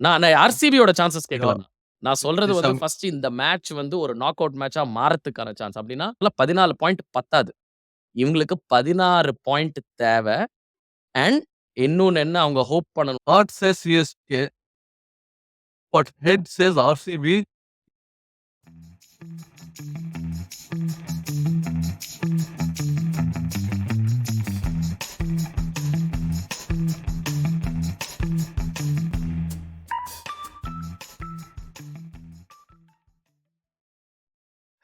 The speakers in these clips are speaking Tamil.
நான் ஆர்சிபியோட சான்ஸஸ் கேட்கல. நான். சொல்றது வந்து ஃபர்ஸ்ட் இந்த மேட்ச் வந்து ஒரு நாக் அவுட் மேட்ச்சா மாறத்துக்கான சான்ஸ். அப்டின்னா 14 பாயிண்ட் பத்தாது. இவங்களுக்கு 16 பாயிண்ட் தேவ. அண்ட் இன்னொன்னு என்ன அவங்க ஹோப் பண்ணணும் hard chase CSK. But head chase RCB.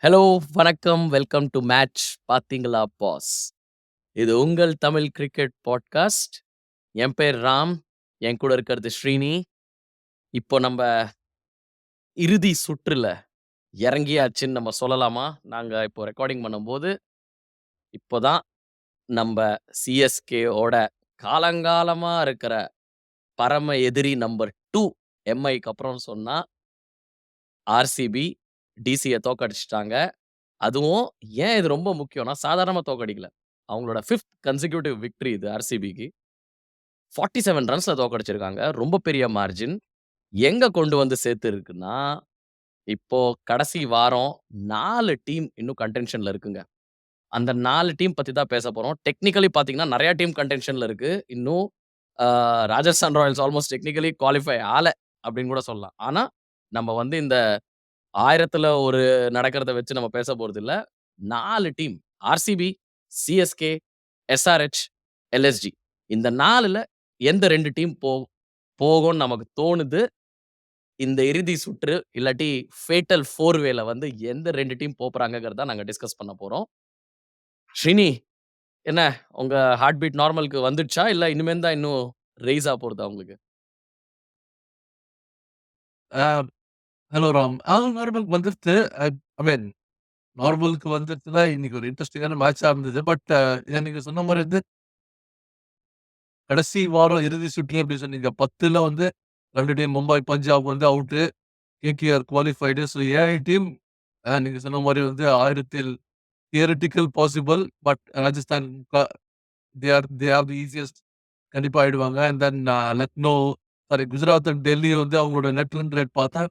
Hello, வணக்கம். வெல்கம் டு மேட்ச் பார்த்தீங்களா பாஸ். இது உங்கள் தமிழ் கிரிக்கெட் பாட்காஸ்ட். என் பேர் ராம். என் கூட இருக்கிறது ஸ்ரீனி. இப்போ நம்ம இறுதி சுற்றுல இறங்கியாச்சுன்னு நம்ம சொல்லலாமா? நாங்கள் இப்போ ரெக்கார்டிங் பண்ணும்போது, இப்போ தான் நம்ம சிஎஸ்கேவோட காலங்காலமாக இருக்கிற பரம எதிரி நம்பர் டூ எம்ஐக்கு அப்புறம் சொன்னால் ஆர்சிபி டிசியை தோக்கடிச்சிட்டாங்க அதுவும் ஏன் இது ரொம்ப முக்கியம்னா, சாதாரணமாக தோற்கடிக்கல. அவங்களோட ஃபிஃப்த் கன்சிக்யூட்டிவ் விக்டரி இது ஆர்சிபிக்கு. 47 ரன்ஸ்ல தோற்கடிச்சிருக்காங்க. ரொம்ப பெரிய மார்ஜின். எங்க கொண்டு வந்து சேர்த்திருக்குன்னா, இப்போ கடைசி வாரம் நாலு டீம் இன்னும் கன்டென்ஷன்ல இருக்குங்க. அந்த நாலு டீம் பற்றி தான் பேச போறோம். டெக்னிக்கலி பார்த்தீங்கன்னா, நிறையா டீம் கண்டென்ஷனில் இருக்கு. இன்னும் Rajasthan Royals almost technically qualify ஆலை அப்படின்னு கூட சொல்லலாம். ஆனால் நம்ம வந்து இந்த 1000த்துல ஒரு நடக்கிறத வச்சு நம்ம பேச போறதில்ல. 4 team RCB, CSK, SRH, LSG. இந்த 4ல எந்த 2 டீம் போ போகும்னு நமக்கு தோணுது. இந்த இறுதி சுற்று இல்லாட்டி ஃபேட்டல் ஃபோர் வேல வந்து எந்த 2 டீம் போப்போறாங்கங்கிறத நாங்க டிஸ்கஸ் பண்ண போறோம். ஸ்ரீனி, என்ன உங்க ஹார்ட் பீட் நார்மலுக்கு வந்துடுச்சா? இல்ல இனிமேல் தான் இன்னும் ரெய்ஸ் ஆக போறதா உங்களுக்கு? ஆ ஹலோ ராம். ஆ நார்மலுக்கு வந்துருச்சு. ஐ ஐ மீன் நார்மலுக்கு வந்துருச்சுன்னா, இன்னைக்கு ஒரு இன்ட்ரஸ்டிங்கான மேட்ச்சா இருந்தது. பட் ஏன் நீங்க சொன்ன மாரி வந்து கடைசி வாரம் இறுதி சுற்று அப்படின்னு சொன்னீங்க. 10ல வந்து 2 டீம் மும்பை, பஞ்சாப் வந்து out. KKR qualified. So AI team uh நீங்க சொன்ன மாரி வந்து 1000ல் தியரட்டிக்கல் பாசிபிள். பட் ராஜஸ்தான் க they are they are the easiest கண்டிப்பா ஆயிடுவாங்க. And then Lucknow sorry Gujarat and Delhi வந்து அவங்களோட நெட் ரன் ரேட் பார்த்தா,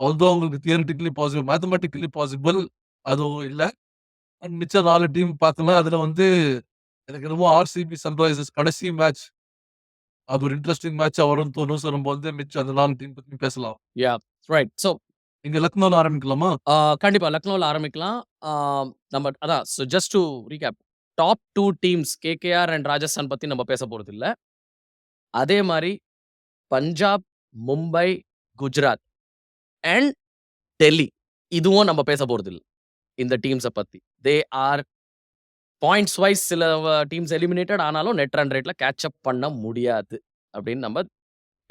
ஆல்தோ அவங்களுக்கு தியரட்டிக்கலி பாசிபிள் மேத்தமேட்டிக்கலி பாசிபிள் அதுவும் இல்ல. அண்ட் மிச்ச 4 டீம் பார்த்தோம்னா, அதுல வந்து எனக்கு என்னமோ ஆர்சிபி சன்ரைசர்ஸ் கடைசி மேட்ச். அது ஒரு இன்ட்ரஸ்டிங் மேட்ச்சா வரும்னு தோணும். ஸோ நம்ம வந்து மிச்சம் அந்த 4 டீம் பத்தி பேசலாம். Yeah right. ஸோ இங்க லக்னோல ஆரம்பிக்கலாமா? ஆ கண்டிப்பா லக்னோல ஆரம்பிக்கலாம். ஆ நம்ம அதான் so just to recap. Top 2 teams KKR and Rajasthan பத்தி நம்ம பேச போறதில்ல. அதே மாரி பஞ்சாப், மும்பை, குஜராத் அண்ட் டெல்லி. இதுவும் நம்ம பேச போறதில்ல. இந்த டீம்ஸை பற்றி தே ஆர் பாயிண்ட்ஸ் வைஸ் சில டீம்ஸ் எலிமினேட்டட் ஆனாலும் நெட் ரன் ரேட்டில் கேட்ச் அப் பண்ண முடியாது. அப்படின்னு நம்ம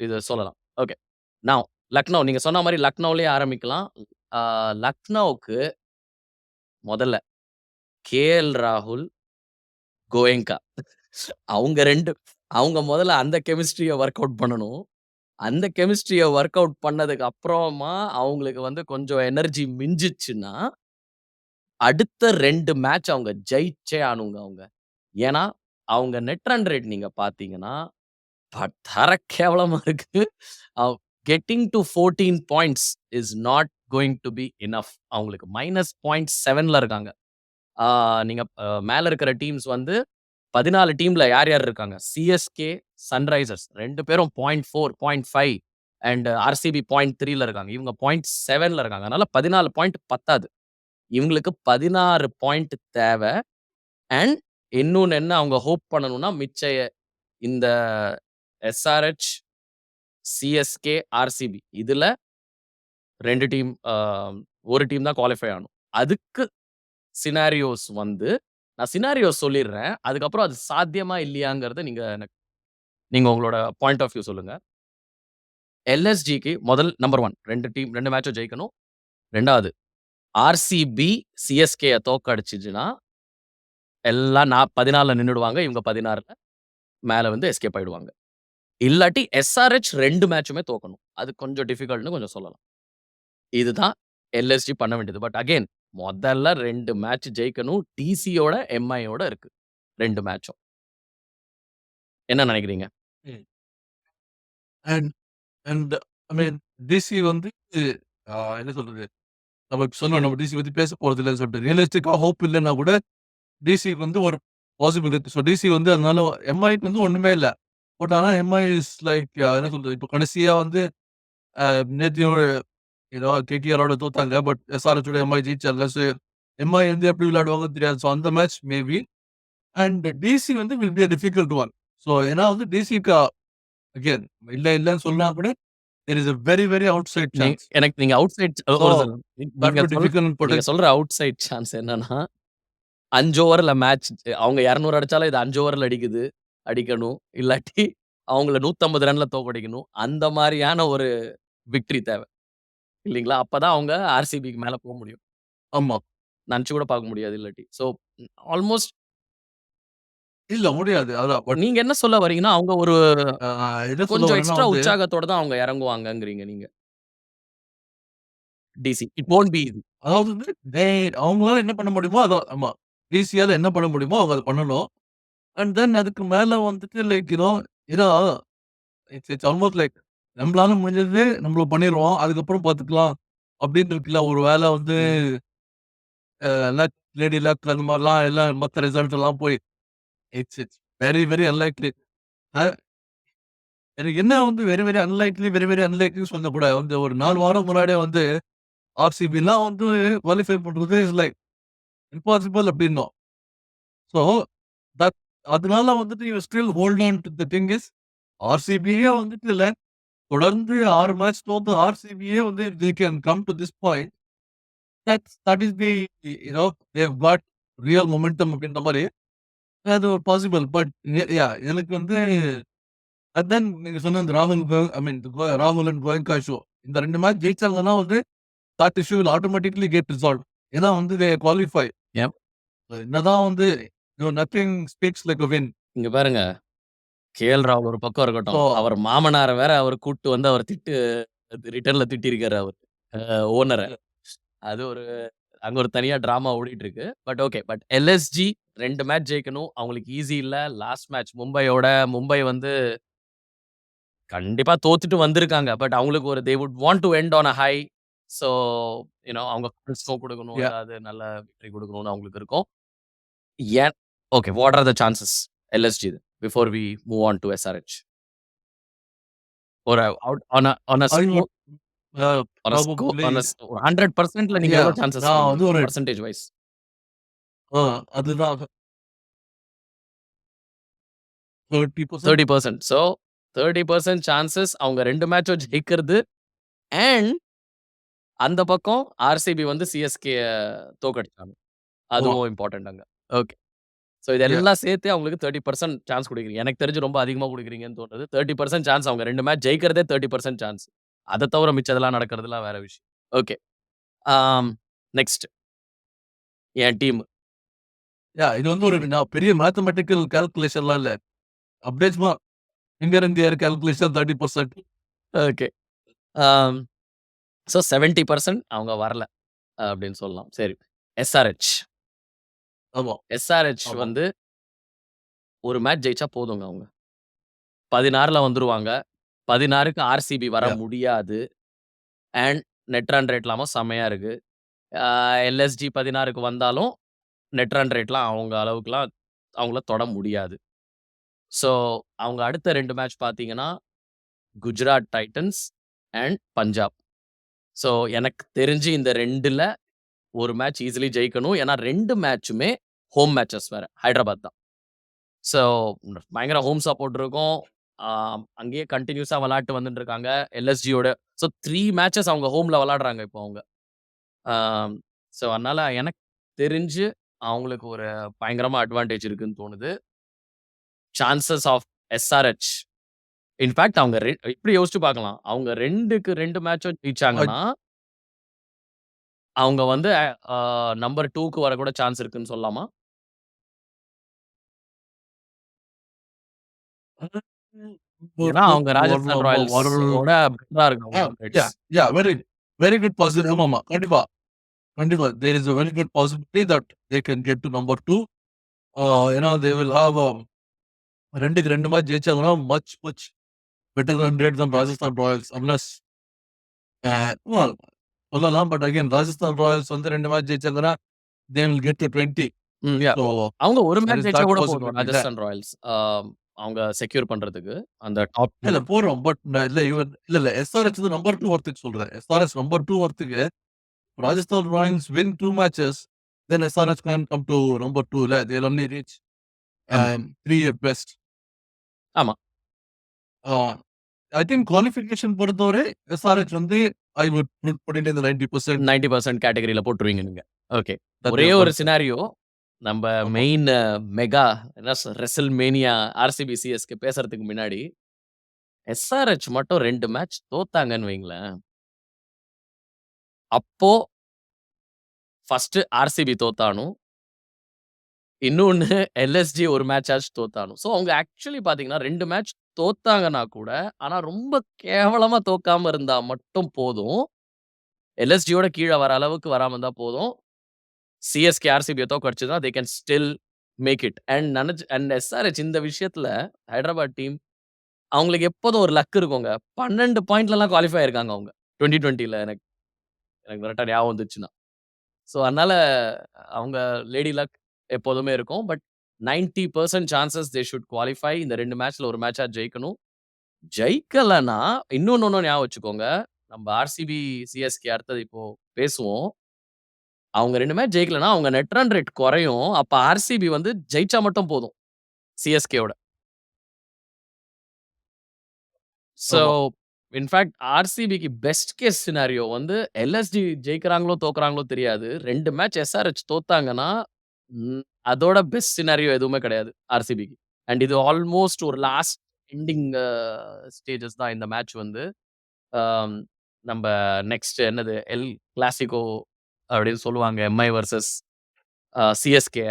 இதை சொல்லலாம். ஓகே. நான் லக்னோ நீங்கள் சொன்ன மாதிரி லக்னோலயே ஆரம்பிக்கலாம். லக்னோவுக்கு முதல்ல கேஎல் ராகுல், கோயங்கா அவங்க ரெண்டு அவங்க முதல்ல அந்த கெமிஸ்ட்ரியை ஒர்க் அவுட் பண்ணணும். அந்த கெமிஸ்ட்ரிய ஒர்க் அவுட் பண்ணதுக்கு அப்புறமா அவங்களுக்கு வந்து கொஞ்சம் எனர்ஜி மிஞ்சிச்சுன்னா, அடுத்த 2 மேட்ச் அவங்க ஜெயிச்சே ஆகணுங்க அவங்க. ஏன்னா, அவங்க நெட் ரன் ரேட் நீங்க பார்த்தீங்கன்னா, ப தர கேவலமா இருக்கு. அவ் getting to 14 points is not going to be enough. அவங்களுக்கு -0.7ல இருக்காங்க. ஆ நீங்க அ மேல இருக்கிற டீம்ஸ் வந்து 14 டீம்ல யார் யார் இருக்காங்க? சிஎஸ்கே, சன்ரைசர்ஸ் ரெண்டு பேரும் 0.4, 0.5 அண்ட் ஆர்சிபி 0.3ல இருக்காங்க. இவங்க 0.7ல இருக்காங்க. அதனால 14 பாயிண்ட் பத்தாது. இவங்களுக்கு 16 பாயிண்ட் தேவை அண்ட் இன்னொன்னு என்ன அவங்க ஹோப் பண்ணணும்னா, மிச்சைய இந்த எஸ்ஆர்ஹெச் சிஎஸ்கே, ஆர்சிபி இதில் ரெண்டு டீம் ஒரு டீம் தான் குவாலிஃபை ஆகணும். அதுக்கு சினாரியோஸ் வந்து நான் சினாரியோ சொல்லிடுறேன். அதுக்கப்புறம் அது சாத்தியமா இல்லையாங்கிறத நீங்க எனக்கு நீங்க உங்களோட பாயிண்ட் ஆஃப் வியூ சொல்லுங்க. எல்எஸ்ஜிக்கு முதல் நம்பர் 1 2 டீம் ரெண்டு மேட்சும் ஜெயிக்கணும். ரெண்டாவது ஆர்சிபி சிஎஸ்கேயை தோக்கடிச்சிச்சுன்னா எல்லாம் நான் பதினாலில் நின்றுடுவாங்க இவங்க பதினாறில் மேலே வந்து எஸ்கேப் ஆயிடுவாங்க. இல்லாட்டி எஸ்ஆர்ஹெச் ரெண்டு மேட்சுமே தோக்கணும். அது கொஞ்சம் டிஃபிகல்ட்னு கொஞ்சம் சொல்லலாம். இதுதான் எல்எஸ்ஜி பண்ண வேண்டியது. பட் அகைன் முதல்ல 2 மேட்ச் ஜெயிக்கணும். டிசியோட, எம்ஐயோட இருக்கு. 2 மேட்சும். என்ன நினைக்கிறீங்க? And and I mean DC வந்து ஆ என்ன சொல்றது? நம்ம இப்ப சொன்னோம் நம்ம டிசி பத்தி பேச போறதில்லன்னு சொல்லிட்டு. ரியலிஸ்டிக்கா ஹோப் இல்லன்னா கூட டிசிக்கு வந்து ஒரு பாசிபிள் இருக்கு. ஸோ டிசி வந்து அதனால எம்ஐக்கு வந்து ஒண்ணுமே இல்ல. பட் ஆனா எம்ஐ இஸ் லைக் என்ன சொல்றது? இப்போ கடைசியா வந்து நேத்தியோட ஏதோ கேகேஆரோட தோத்தாங்க. பட் எஸ்ஆர்எச்சோட எம்ஐ ஜெயிச்சாங்க. ஸோ எம்ஐ வந்து எப்படி விளையாடுவாங்கன்னு தெரியாது. ஸோ அந்த மேட்ச் மேபி. அண்ட் டிசி வந்து will be difficult one. So ஏன்னா வந்து டிசிக்கு அகைன் இல்ல இல்லன்னு சொன்னா கூட there is very very outside chance. எனக்கு நீங்க அவுட் சைட் நீங்க சொல்ற அவுட் சைட் சான்ஸ் என்னன்னா 5 ஓவர்ல மேட்ச் அவங்க 200 அடிச்சாலும் இது 5 ஓவர்ல அடிக்குது அடிக்கணும். இல்லாட்டி அவங்கள 150 ரன்ல தோற்கடிக்கணும். அந்த மாரியான ஒரு விக்டரி தேவ. இல்லீங்களா? அப்பதான் அவங்க ஆர்சிபிக்கு மேல போ முடியும். ஆமா. நெனச்சு கூட பார்க்க முடியாது இல்லாட்டி. ஸோ ஆல்மோஸ்ட் இல்ல முடியாது. அதான் பட் நீங்க என்ன சொல்ல வரீங்கன்னா, அவங்க ஒரு ஆ என்ன சொல்ல கொஞ்சம் வரேன்னா எக்ஸ்ட்ரா வந்து உற்சாகத்தோட தான் அவங்க இறங்குவாங்கங்கிறீங்க நீங்க. DC. It won't be easy. அதாவது வந்து தே அவங்களால என்ன பண்ண முடியுமோ அதான் ஆமா. டிசியால என்ன பண்ண முடியுமோ அவங்க அத பண்ணணும். அண்ட் தென் அதுக்கு மேல வந்துட்டு லைக் யூ நோ ஏன்னா இட்ஸ் இட்ஸ் ஆல்மோஸ்ட் லைக் நம்மளால முடிஞ்சது நம்மள பண்ணிருவோம். அதுக்கப்புறம் பார்த்துக்கலாம். அப்படின்னு இருக்குல்ல. ஒரு வேள வந்து ம். அ லக், லேடி லக் அந்த மாரிலாம் எல்லாம் மத்த ரிசல்ட் எல்லாம் போய் it's it's very very unlikely. அ எனக்கு என்ன வந்து very very unlikely very very அன்லைக்லின்னு கூட வந்து ஒரு 4 வாரம் முன்னாடியே வந்து ஆர்சிபிலாம் வந்து குவாலிஃபை பண்றது இஸ் லைக் இம்பாசிபிள் அப்படின்னோம். ஸோ தட் அதனால வந்துட்டு you still hold on to the thing is ஆர்சிபியே வந்துட்டு இல்ல. தொடர்ந்து 6 மேட்ச் தோத்த ஆர்சிபியே வந்து they can come to this point. That's that is the you know they got real momentum அப்படின்ற மாரி. அது ஒரு பாசிபிள். பட் யா எனக்கு வந்து தென் நீங்க சொன்ன அந்த ராகுல் ஐ மீன் ராகுல் அண்ட் கோயங்கா ஷோ. இந்த 2 மேட்ச் ஜெயிச்சாங்கன்னா வந்து that issue will automatically get resolved. ஏன்னா வந்து தே குவாலிஃபை. என்னதான் வந்து நத்திங் ஸ்பீக்ஸ் லைக் வின். இங்க பாருங்க. கேஎல் ராகுல் ஒரு பக்கம் இருக்கட்டும். அவர் மாமனார வேற அவர் கூட்டு வந்து அவர் திட்டு ரிட்டர்ன்ல திட்டியிருக்காரு அவரு. அ ஓனர. அது ஒரு அங்க ஒரு தனியா டிராமா ஓடிட்டு இருக்கு. But okay. But LSG 2 match ஜெயிக்கணும். அவங்களுக்கு ஈஸி இல்ல. லாஸ்ட் மேட்ச் மும்பையோட மும்பை வந்து கண்டிப்பா தோத்துட்டு வந்திருக்காங்க. பட் அவங்களுக்கு ஒரு they would want to end on a high. So you know அவங்க குடுக்கணும். யா. ஏதாவது நல்ல விக்டரி குடுக்கணும்னு அவங்களுக்கு இருக்கும். ஏன் okay. What are the chances LSG before to SRH? ஒரு out on uh on uh I score would uh on uh score probably on uh 100%ல நீங்க யா. எவ்வளோ சான்சஸ் நான்? வந்து ஒரு. ஆ அதுதான். 30% 30% ஸோ 30% சான்சஸ் அவங்க 2 மேட்சும் ஜெயிக்கிறது. அண்ட் அந்த பக்கம் ஆர்சிபி வந்து சிஎஸ்கேய தோற்கடிச்சாங்க. ஆமா. அதுவும் இம்பார்டன்ட் அங்க. ஓகே. ஸோ. இதெல்லாம் சேர்த்து அவங்களுக்கு 30% சான்ஸ் குடுக்குறீங்க. எனக்கு தெரிஞ்சு ரொம்ப அதிகமா குடுக்குறீங்கன்னு தோணுது. 30% சான்ஸ் அவங்க 2 மேட்ச் ஜெயிக்கிறதே 30% சான்ஸ். அத தவிர மிச்சதெல்லாம் நடக்கிறதுலாம் வேற விஷயம். ஓகே. நெக்ஸ்ட். என் டீம். யா இது வந்து ஒரு நான் பெரிய மேத்தமேட்டிக்கல் கால்குலேஷன்லாம் இல்ல. In the air calculation 30%. Okay. ஆம். ஸோ 70% அவங்க வரல. அப்படின்னு சொல்லலாம். சரி. எஸ்ஆர்எச். ஆமா. எஸ்ஆர்எச் ஆமா. வந்து ஒரு மேட்ச் ஜெயிச்சா போதுங்க அவங்க. 16ல வந்துருவாங்க. 16க்கு ஆர்சிபி வர யா. முடியாது. அண்ட் நெட் ரன் ரேட்லாமும் செம்மையா இருக்கு. ஆ எல்எஸ்ஜி 16க்கு வந்தாலும் நெட் ரன் ரேட்லாம் அவங்க அளவுக்குலாம் அவங்கள தொட முடியாது. ஸோ அவங்க அடுத்த 2 மேட்ச் பார்த்தீங்கன்னா, Gujarat Titans and Punjab. So எனக்கு தெரிஞ்சு இந்த 2ல ஒரு மேட்ச் ஈசிலி ஜெயிக்கணும். ஏன்னா 2 மேட்சுமே ஹோம் மேட்சஸ் வேற. ஹைதராபாத் தான். ஸோ பயங்கர ஹோம் சப்போர்ட் இருக்கும். அங்கேயே கன்டினியூஸா விளையாட்டு வந்துட்டு இருக்காங்க. எல்எஸ்ஜியோட ஸோ 3 மேட்சஸ் அவங்க ஹோம்ல விளையாடுறாங்க இப்போ அவங்க. ஸோ அதனால எனக்கு தெரிஞ்சு அவங்களுக்கு ஒரு பயங்கரமா அட்வான்டேஜ் இருக்குன்னு தோணுது. சான்சஸ் ஆஃப் எஸ்ஆர்எச் இன்ஃபாக்ட் அவங்க ரெ இப்படி யோசிச்சு பார்க்கலாம். அவங்க 2க்கு 2 மேட்சும் ஜெயிச்சாங்கன்னா அவங்க வந்து நம்பர் 2க்கு வரக்கூட சான்ஸ் இருக்குன்னு சொல்லலாமா? ஏன்னா அவங்க ராஜஸ்தான் ராயல்ஸோட பெட்டரா இருக்காங்க yeah, updates. Yeah very very good possible ஆமாமா. கண்டிப்பா. கண்டிப்பா. There is a very good possibility that they can get to number 2. ஆ ஏன்னா தே வில் ஹேவ் 2க்கு 2 match ஜெயிச்சாங்கன்னா much much better run rate than Rajasthan Royals unless சொல்லலாம். பட் அகைன் ராஜஸ்தான் ராயல்ஸ் வந்து 2 match ஜெயிச்சாங்கன்னா, they will get to 20. Hmm. Yeah. So அவங்க ஒரு மேட்ச் ஜெயிச்சா கூட போதும். ராஜஸ்தான் ராயல்ஸ். அவங்க செக்யூர் பண்றதுக்கு. அந்த டாப் 2. இல்ல போறோம். பட் இல்ல இவன் இல்ல இல்ல எஸ்ஆர்எச் வந்து நம்பர் 2 வர்றதுக்கு சொல்றேன். எஸ்ஆர்எச் நம்பர் 2 வர்றதுக்கு Rajasthan Royals win 2 matches then SRH can come to number 2 ல they will only reach 3 at best. ஆமா. ஐ திங்க் குவாலிஃபிகேஷன் பொறுத்தவரை எஸ்ஆர்எச் வந்து ஐ வுட் புட் இன் தி 90% 90% கேட்டகரில போட்டுருவீங்க நீங்க. ஓகே. ஒரே தேர் ஒரு சினாரியோ நம்ப ஆமா. மெயின் மெகா என்ன சொ ரெசில்மேனியா ஆர்சிபி, சிஎஸ்கே பேசறதுக்கு முன்னாடி, எஸ்ஆர்எச் மட்டும் 2 மேட்ச் தோத்தாங்கன்னு வைங்களேன். அப்போ ஃபர்ஸ்ட் ஆர்சிபி தோத்தாணும். இன்னொன்னு எல்எஸ்ஜி ஒரு மேட்சாச்சும் தோத்தாணும். ஸோ அவங்க ஆக்சுவலி பார்த்தீங்கன்னா 2 மேட்ச் தோத்தாங்கன்னா கூட, ஆனா ரொம்ப கேவலமா தோக்காம இருந்தா மட்டும் போதும். எல்எஸ்ஜியோட கீழ வர அளவுக்கு வராம இருந்தா போதும். சிஎஸ்கே ஆர்சிபிய தோற்கடிச்சதுனா they can still make it. And நினச்சி அண்ட் எஸ்ஆர்ஹெச் இந்த விஷயத்துல ஹைதராபாத் டீம் அவங்களுக்கு எப்போதும் ஒரு லக் இருக்குங்க. 12 பாயிண்ட்லலாம் குவாலிஃபை ஆயிருக்காங்க அவங்க. 2020ல எனக்கு எனக்கு கரெக்டாக ஞாபகம் வந்துச்சுன்னா. ஸோ அதனால அவங்க லேடி லக் எப்போதுமே இருக்கும். But 90% chances they should qualify. இந்த ரெண்டு மேட்ச்ல ஒரு மேட்சாக ஜெயிக்கணும். ஜெயிக்கலைன்னா இன்னொன்று ஒன்று ஞாபகம் வச்சுக்கோங்க. நம்ம ஆர்சிபி, சிஎஸ்கே அடுத்தது இப்போ பேசுவோம். அவங்க 2 மேட்ச் ஜெயிக்கலன்னா, அவங்க நெட் ரன் ரேட் குறையும். அப்ப ஆர்சிபி வந்து ஜெயிச்சா மட்டும் போதும். சிஎஸ்கேவோட. ஸோ ஆமா. இன்ஃபாக்ட் ஆர்சிபிக்கு பெஸ்ட் கேஸ் சினாரியோ வந்து எல்எஸ்ஜி ஜெயிக்கிறாங்களோ, தோக்குறாங்களோ தெரியாது. 2 மேட்ச் எஸ்ஆர்எச் தோத்தாங்கன்னா, ம் அதோட பெஸ்ட் சினாரியோ எதுவுமே கிடையாது ஆர்சிபிக்கு. அண்ட் இது ஆல்மோஸ்ட் ஒரு லாஸ்ட் எண்டிங் அ ஸ்டேஜஸ் தான் இந்த மேட்ச் வந்து. அம் நம்ப நெக்ஸ்ட் என்னது எல் கிளாசிகோ அப்படின்னு சொல்லுவாங்க. Mi versus CSK.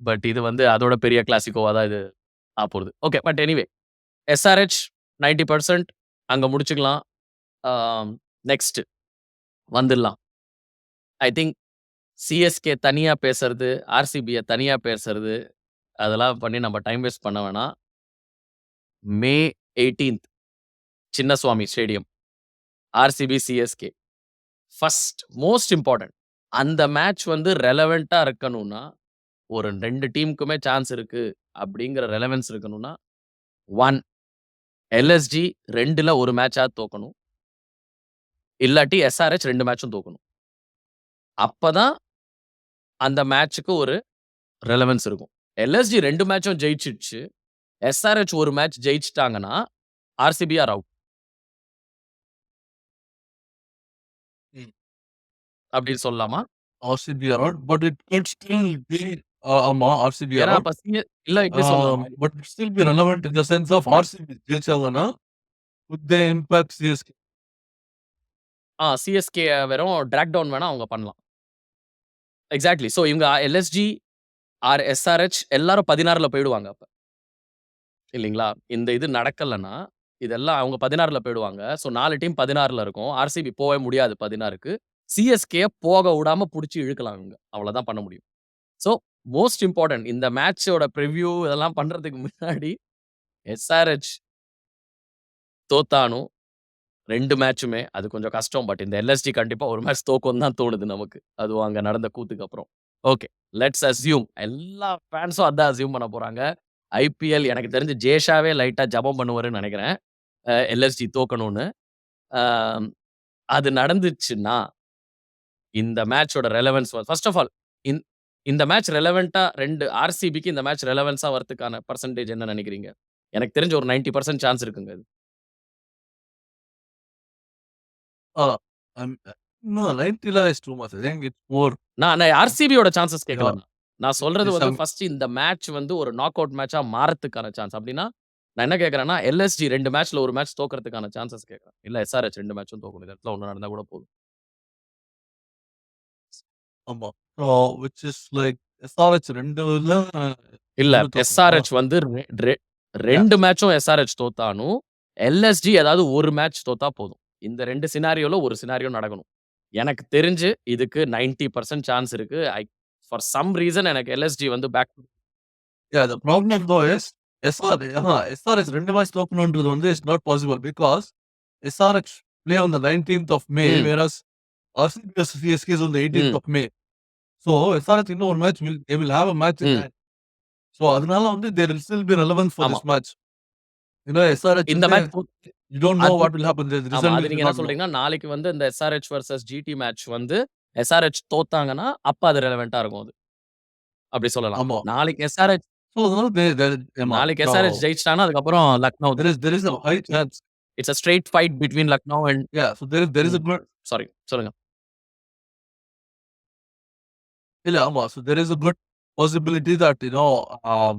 பட் இது வந்து அதோட பெரிய கிளாசிக்கோவாக தான் இது ஆப்போகுது okay. But anyway SRH ninety percent அங்கே முடிச்சுக்கலாம். நெக்ஸ்ட்டு நெக்ஸ்ட் வந்துடலாம். ஐ திங்க் சிஎஸ்கே தனியாக பேசுறது, ஆர்சிபியை தனியாக பேசுறது, அதெல்லாம் பண்ணி நம்ம டைம் வேஸ்ட் பண்ண வேணாம். May 18த் Chinnaswamy stadium. RCB, CSK. First most important. அந்த மேட்ச் வந்து ரெலவெண்ட்டாக இருக்கணும்னா, ஒரு 2 டீமுக்குமே சான்ஸ் இருக்கு அப்படிங்கிற ரெலவன்ஸ் இருக்கணும்னா, 1 எல்எஸ்ஜி 2ல ஒரு மேட்சாக தோக்கணும். இல்லாட்டி எஸ்ஆர்எச் 2 மேட்சும் தோக்கணும். அப்பதான் அந்த மேட்ச்சுக்கு ஒரு ரெலவன்ஸ் இருக்கும். எல்எஸ்ஜி 2 மேட்சும் ஜெயிச்சிடுச்சு. எஸ்ஆர்எச் ஒரு மேட்ச் ஜெயிச்சுட்டாங்கன்னா, ஆர்சிபி ஆர் அவுட். அப்படின்னு சொல்லலாமா? Out. But it can still be uh ஆமா ஆர்சிபி ஆர் ஏன்னா அவுட். அப்ப சிஎ இல்ல இப்படி ஆ சொல்லலாமா? But it still be relevant in the sense of RCB ஜெயிச்சாங்கன்னா, impact CSK? Ah CSK வெறும் டிராக் டவுன் வேணா அவங்க பண்ணலாம். எக்ஸாக்ட்லி. ஸோ இவங்க எல்எஸ்ஜி ஆர் எஸ்ஆர்எச் எல்லாரும் 16ல போயிடுவாங்க அப்ப. இல்லீங்களா? இந்த இது நடக்கலன்னா, இதெல்லாம் அவங்க 16ல போயிடுவாங்க. ஸோ 4 டீம் 16ல இருக்கும். ஆர்சிபி போவே முடியாது 16க்கு. சிஎஸ்கே போக விடாம பிடிச்சி இழுக்கலாம் இவங்க. அவ்வளோதான் பண்ண முடியும். ஸோ மோஸ்ட் இம்பார்ட்டன்ட் இந்த மேட்ச்சோட ப்ரிவ்யூ இதெல்லாம் பண்ணுறதுக்கு முன்னாடி எஸ்ஆர்எச் தோத்தாணும். 2 மேட்சுமே. அது கொஞ்சம் கஷ்டம். பட் இந்த எல்எஸ்டி கண்டிப்பாக ஒரு மேட்ச் தோக்கம் தான் தோணுது நமக்கு. அதுவும் அங்கே நடந்த கூத்துக்கு அப்புறம். ஓகே. லெட்ஸ் அஸ்யூம் எல்லா ஃபேன்ஸும் அதான் அஸ்யூம் பண்ண போகிறாங்க ஐபிஎல் எனக்கு தெரிஞ்சு ஜேஷாவே லைட்டாக ஜெபம் பண்ணுவாருன்னு நினைக்கிறேன் எல்எஸ்டி தோக்கணும்னு. அது நடந்துச்சுன்னா, இந்த மேட்ச்சோட ரெலவன்ஸ் ஃபர்ஸ்ட் ஆஃப் ஆல் இந் இந்த மேட்ச் ரெலவன்ட்டா 2 ஆர்சிபிக்கு இந்த மேட்ச் ரெலவன்ஸா வரதுக்கான பெர்சன்டேஜ் என்ன நெனைக்கிறீங்க? எனக்கு தெரிஞ்சு ஒரு 90% சான்ஸ் இருக்குங்க இது. ஆ I'm no 90ல is too much. I think it's more நான் ஆர்சிபியோட சான்ஸஸ் யா. கேட்கல நான். சொல்றது வந்து ஃபர்ஸ்ட் இந்த மேட்ச் வந்து ஒரு நாக் அவுட் மேட்ச்சா மாறதுக்கான சான்ஸ். அப்படின்னா, நான் என்ன கேட்கிறேன்னா, எல்எஸ்ஜி 2 மேட்ச்ல ஒரு மேட்ச் தோக்கறதுக்கான சான்ஸஸ் கேட்கிறேன். இல்ல எஸ்ஆர்எச் 2 மேட்சும் தோக்கணும். இடத்துல ஒண்ணு நடந்தா கூட போதும். ஆமா. So which is like SRH 2ல இல்ல 2 தோக்கணுமா? எஸ்ஆர்எச் வந்து ரெ ரெ யா. 2 மேட்சும் எஸ்ஆர்எச். எல்எஸ்ஜி ஏதாவது ஒரு மேட்ச் தோத்தா போதும். இந்த 2 சினாரியோல ஒரு சினாரியோ நடக்கணும். எனக்கு தெரிஞ்சு இதுக்கு 90% சான்ஸ் இருக்கு. ஐ ஃபார் சம் ரீசன் எனக்கு எல்எஸ்ஜி வந்து back yeah the problem though is SR Aha SRH 2 match தோக்கணும்ன்றது வந்து it's not possible because SRH play on the 19th of May, Hmm. whereas RCB versus CSK is on the 18th of May. So, SRH இன்னும் ஒரு they will have a match in Hmm. hand. So, அதனால வந்து still be relevance for ஆமா. this match. You know, SRH இந்த வந்து மேட்ச் know அது what will happen. The ஆமா. அது will நீங்க என்ன. சொல்றீங்கன்னா, நாளைக்கு வந்து இந்த எஸ்ஆர்ஹெச் வெர்சஸ் ஜிடி மேட்ச் வந்து எஸ்ஆர்ஹெச் தோத்தாங்கன்னா, அப்ப அது ரெலவென்ட்டா இருக்கும் அது. அப்படி சொல்லலாம். ஆமா. நாளைக்கு எஸ்ஆர்ஹெச் அதனால ஆமா. நாளைக்கு So, எஸ்ஆர்ஹெச் ஜெயிச்சிட்டாங்கன்னா, அதுக்கப்புறம் Lucknow is a high chance. It's a straight fight between Lucknow and is there is a hmm. good sorry சொல்லுங்க. இல்ல ஆமா. There is a good possibility that, you know, um,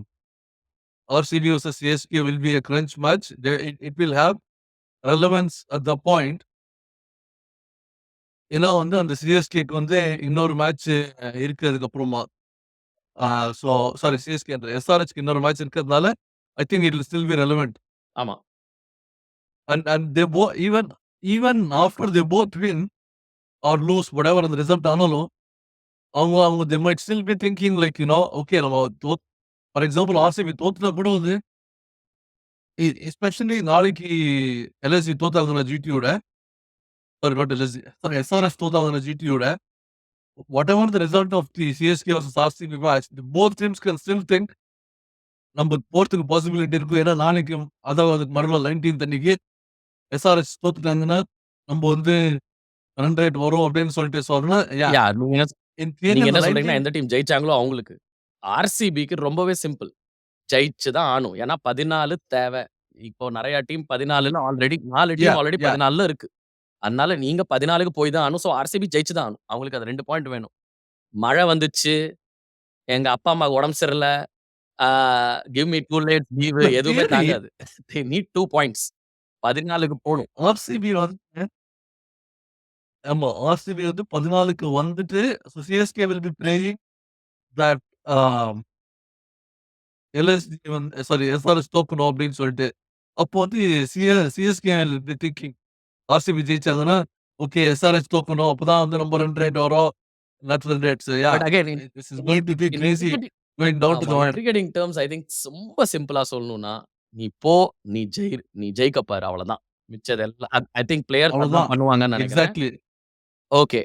RCB versus CSK will be a crunch match. There it it will have relevance at the point ஏன்னா வந்து அந்த சிஎஸ்கேக்கு வந்து இன்னொரு மேட்ச் இருக்கிறதுக்கு அப்புறமா ஸோ சாரி சிஎஸ்கே எஸ்ஆர்ஹெச்க்கு இன்னொரு மேட்ச் இருக்கிறதுனால I think it still be relevant ஆமா. And and they both even even after they both win or lose whatever அந்த ரிசல்ட் ஆனாலும் அவங்க அவங்க they might still be thinking like you know okay நம்ம தோத் ஃபார் எக்ஸாம்பிள் ஆர்சிபி தோத்துனா கூட வந்து எஸ்பெஷலி நாளைக்கு எல்எஸ்சி தோத்தாங்க ஜிடியோட sorry not LSC sorry SRS தோத்தாங்க ஜிடியோட whatever the result of the CSK versus RCB match, the both teams can still think நம்ம போறதுக்கு பாசிபிலிட்டி இருக்கும் ஏன்னா நாளைக்கு அதாவது மறுநாள் நைன்டீன்த் அன்னைக்கு எஸ்ஆர்எஸ் தோத்துட்டாங்கன்னா நம்ம வந்து ரன் ரேட் வரும் அப்படின்னு சொல்லிட்டு சொன்னா நீங்க என்ன சொல்றீங்கன்னா 19 எந்த டீம் ஜெயிச்சாங்களோ அவங்களுக்கு. ஆர்சிபிக்கு ரொம்பவே சிம்பிள். ஜெயிச்சு தான் ஆணும். ஏன்னா 14 தேவை. இப்போ நெறைய டீம் 14ன்னு ஆல்ரெடி 4 டீம் ஆல்ரெடி. 14ல இருக்கு. அதனால நீங்க 14க்கு போய் தான் ஆகணும். ஸோ ஆர்சிபி ஜெயிச்சு தான் ஆகணும். அவங்களுக்கு அது 2 பாயிண்ட் வேணும். மழை வந்துச்சு. எங்க அப்பா அம்மாக்கு உடம்பு சரியில்ல. ஆ give me to late leave இல்ல எதுவுமே theory தாங்காது. They need 2 points. 14க்கு போணும். ஆர்சிபி வந்து ஆமா ஆர்சிபி வந்து 14க்கு வந்துட்டு CSK will be playing that LST வந்து சாரி எஸ்ஆர்எஸ் தோக்கணும் அப்படின்னு சொல்லிட்டு. அப்போ வந்து சிஎ சிஎஸ்கே திங்கிங் ஆர்சிபி ஜெயிச்சாங்கன்னா ஓகே எஸ்ஆர்எஸ் தோக்கணும் அப்பதான் வந்து நம்ம ரன் ரேட் வரும். Not run rates yeah but again in this is going to be in crazy cricket going down to the ஆமா. Where cricketing terms I think ரொம்ப சிம்பிளா சொல்லணும்னா, நீ போ, நீ ஜெயி நீ ஜெயிக்க பாரு அவ்வளவுதான். மிச்சது எல்லாம் ஐ திங்க் பிளேயர்ஸ் அதான் பண்ணுவாங்கன்னு நெனைக்கிறேன். Exactly okay.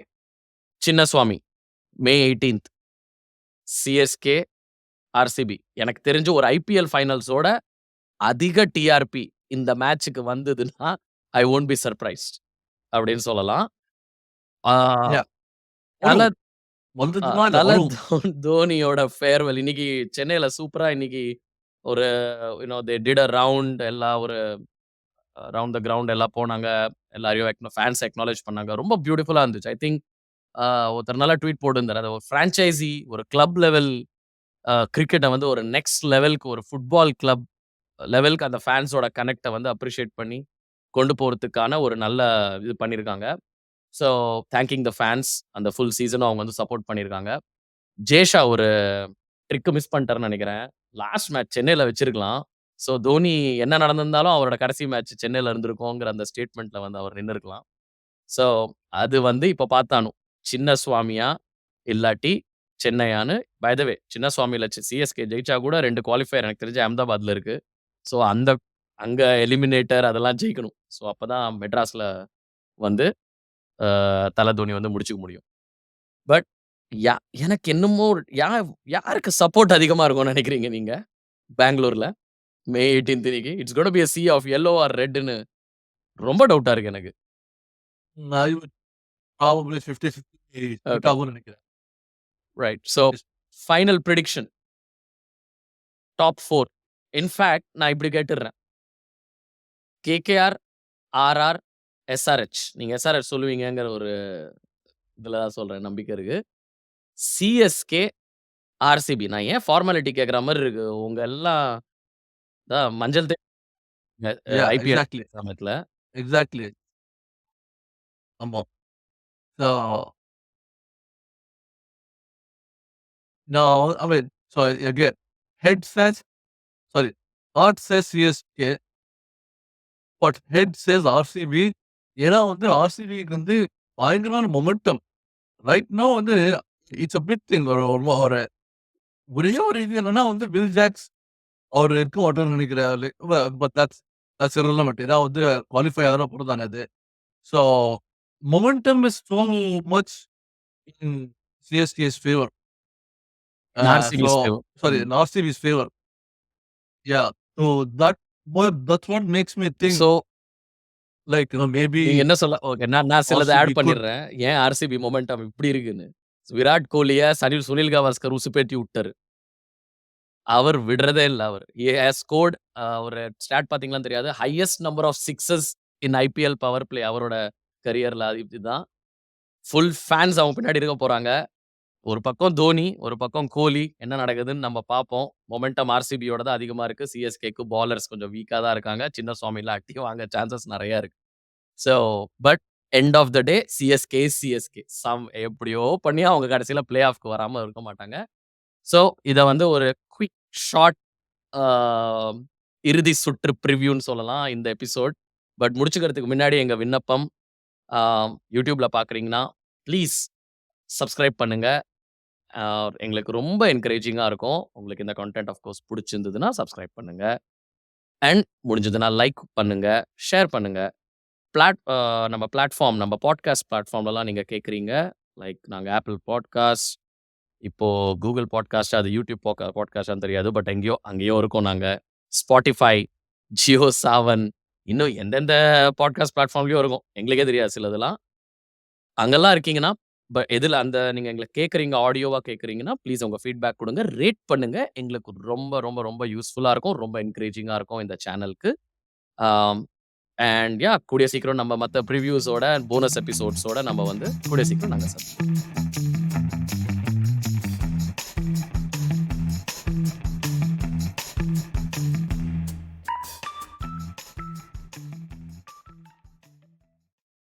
Chinnaswamy May 18th CSK, RCB. எனக்கு தெரிஞ்சு ஒரு ஐபிஎல் ஃபைனல்ஸோட அதிக டிஆர்பி இந்த மேட்ச்க்கு வந்ததுன்னா, ஐ வோன்ட் பி சர்ப்ரைஸ்ட் அப்படின்னு சொல்லலாம். தோனியோட ஃபேர்வெல் இன்னைக்கு சென்னையில சூப்பரா இன்னைக்கு ஒரு you know they did a round எல்லாம் ஒரு ரவுண்ட் த கிரவுண்ட் எல்லாம் போனாங்க. எல்லாரையும் எக்னோ ஃபேன்ஸ் அக்னாலெட்ஜ் பண்ணாங்க. ரொம்ப பியூட்டிஃபுல்லாக இருந்துச்சு. ஐ திங்க் ஒருத்தர் நல்லா ட்வீட் போட்டுருந்தார் அது ஒரு ஃப்ரான்ச்சைசி ஒரு கிளப் லெவல் கிரிக்கெட்டை வந்து ஒரு நெக்ஸ்ட் லெவலுக்கு ஒரு ஃபுட்பால் கிளப் லெவலுக்கு அந்த ஃபேன்ஸோட கனெக்டை வந்து அப்ரிஷியேட் பண்ணி கொண்டு போகிறதுக்கான ஒரு நல்ல இது பண்ணியிருக்காங்க. ஸோ தேங்கிங் த ஃபேன்ஸ் அந்த ஃபுல் சீசனும் அவங்க வந்து சப்போர்ட் பண்ணியிருக்காங்க. ஜேஷா ஒரு ட்ரிக்கு மிஸ் பண்ணிட்டாருன்னு நினைக்கிறேன் லாஸ்ட் மேட்ச் சென்னையில் வச்சிருக்கலாம். ஸோ தோனி என்ன நடந்திருந்தாலும் அவரோட கடைசி மேட்ச் சென்னையில் இருந்திருக்கோங்கிற அந்த ஸ்டேட்மெண்ட்ல வந்து அவர் நின்னுருக்கலாம். ஸோ அது வந்து இப்போ பார்த்தானும். சின்ன சுவாமியா இல்லாட்டி சென்னையான்னு பை த வே சிஎஸ்கே ஜெயிச்சா கூட ரெண்டு குவாலிஃபயர் எனக்கு தெரிஞ்சு அஹமதாபாத்ல இருக்கு. ஸோ அந்த அங்கே எலிமினேட்டர் அதெல்லாம் ஜெயிக்கணும். ஸோ அப்போ தான் மெட்ராஸில் வந்து தலை தோனி வந்து முடிச்சுக்க முடியும். பட் யா எனக்கு என்னமோ யா யாருக்கு சப்போர்ட் அதிகமாக இருக்கும்னு நினைக்கிறீங்க நீங்கள் பெங்களூரில் மே 18th இன்னைக்கு. It's gonna be a sea of yellow or ரெட்ன்னு ரொம்ப டவுட்டா இருக்கு எனக்கு. I would probably 50 50 split okay. ஆகும்னு நினைக்கிறேன். Right. So. Final prediction. Top 4 in fact நான் இப்படி கேட்டுர்றேன். KKR, RR, SRH. நீங்க எஸ்ஆர்ஹெச் சொல்லுவீங்கங்கிற ஒரு இதுல தான் சொல்றேன். நம்பிக்கை இருக்கு. CSK, RCB. நான் ஏன் ஃபார்மாலிட்டி கேட்கிற மாரி இருக்கு. உங்க எல்லாம் அதான் மஞ்சள் they a yeah IPL exactly. சமயத்துல. எக்ஸாக்ட்லி. ஆமா. So No, I mean, so again, head says, sorry, heart says CSK, but head says RCB. ஏன்னா வந்து ஆர்சிபிக்கு வந்து பயங்கரமான மொமெண்டம். ரைட் நோ வந்து இட்ஸ் அ பிக் திங். ஒரு ஒரு ஒரு ஒரே இது என்னன்னா வந்து வில் ஜாக்ஸ் அவர் இருக்க மாட்டார்ன்னு நினைக்கிறேன். Like but that's that's irrelevant. ஏன்னா வந்து குவாலிஃபை ஆகுற பொறுத்து தானே அது. In CSK's favor. In Uh, RCB's so favor. sorry, Mm. in RCB's favor. Yeah. So that what that's what makes me think so you know maybe நீங்க என்ன சொல்ல ஓகே நான் நான் சிலத ஆட் could பண்ணிடுறேன். ஏன் ஆர்சிபி மொமெண்டம் இப்படி இருக்குன்னு. விராட் கோலிய சனில் சுனில் கவாஸ்கர் உசுப்பேத்தி விட்டாரு. அவர் விடுறதே இல்ல அவரு. ஹி ஹஸ் ஸ்கோர்ட் ஒரு ஸ்டாட் பார்த்தீங்களான்னு தெரியாது. Highest number of sixes in IPL power play அவரோட கரியர்ல அது இதுதான். ஃபுல் ஃபேன்ஸ் அவங்க பின்னாடி இருக்க போறாங்க. ஒரு பக்கம் தோனி, ஒரு பக்கம் கோலி. என்ன நடக்குதுன்னு நம்ம பார்ப்போம். மொமெண்டம் ஆர்சிபியோட தான் அதிகமா இருக்கு. சிஎஸ்கேக்கு பாலர்ஸ் கொஞ்சம் வீக்கா தான் இருக்காங்க. சின்ன சுவாமிலாம் அடி வாங்க சான்சஸ் நெறைய இருக்கு. So but end of the day CSK CSK. Some எப்படியோ பண்ணி அவங்க கடைசியில பிளே ஆஃப்க்கு வராம இருக்க மாட்டாங்க. ஸோ இதை வந்து ஒரு குயிக் ஷார்ட் இறுதி சுற்று ப்ரிவ்யூன்னு சொல்லலாம் இந்த எபிசோட். பட் முடிச்சுக்கிறதுக்கு முன்னாடி எங்கள் விண்ணப்பம், யூடியூப்பில் பார்க்குறீங்கன்னா, ப்ளீஸ் சப்ஸ்கிரைப் பண்ணுங்கள் எங்களுக்கு ரொம்ப என்கரேஜிங்காக இருக்கும். உங்களுக்கு இந்த கன்டென்ட் ஆஃப் கோர்ஸ் சப்ஸ்கிரைப் பண்ணுங்கள் அண்ட் முடிஞ்சதுன்னா லைக் பண்ணுங்கள் ஷேர் பண்ணுங்கள் பிளாட் நம்ம பிளாட்ஃபார்ம் நம்ம பாட்காஸ்ட் பிளாட்ஃபார்ம்லலாம் நீங்கள் கேட்குறீங்க. லைக் நாங்கள் ஆப்பிள் பாட்காஸ்ட், இப்போது கூகுள் பாட்காஸ்ட் அது யூடியூப் போக்க பாட்காஸ்டான்னு தெரியாது. பட் எங்கேயோ அங்கேயோ இருக்கோம் நாங்கள் ஸ்பாட்டிஃபை ஜியோ சாவன் இன்னும் எந்தெந்த பாட்காஸ்ட் பிளாட்ஃபார்ம்லேயும் இருக்கும். எங்களுக்கே தெரியாது சிலதெல்லாம். அங்கெல்லாம் இருக்கீங்கன்னா, பட் எதில் அந்த நீங்கள் எங்களை கேட்குறீங்க, ஆடியோவாக கேட்குறீங்கன்னா, ப்ளீஸ் உங்கள் ஃபீட்பேக் கொடுங்க ரேட் பண்ணுங்கள் எங்களுக்கு ரொம்ப ரொம்ப ரொம்ப யூஸ்ஃபுல்லாக இருக்கும். ரொம்ப என்கரேஜிங்காக இருக்கும் இந்த சேனலுக்கு. அண்ட் யா கூடிய சீக்கிரம் நம்ம மத்த அண்ட் போனஸ் எபிசோட்ஸோட நம்ம வந்து கூடிய சீக்கிரம் நாங்கள் சந்திப்போம்.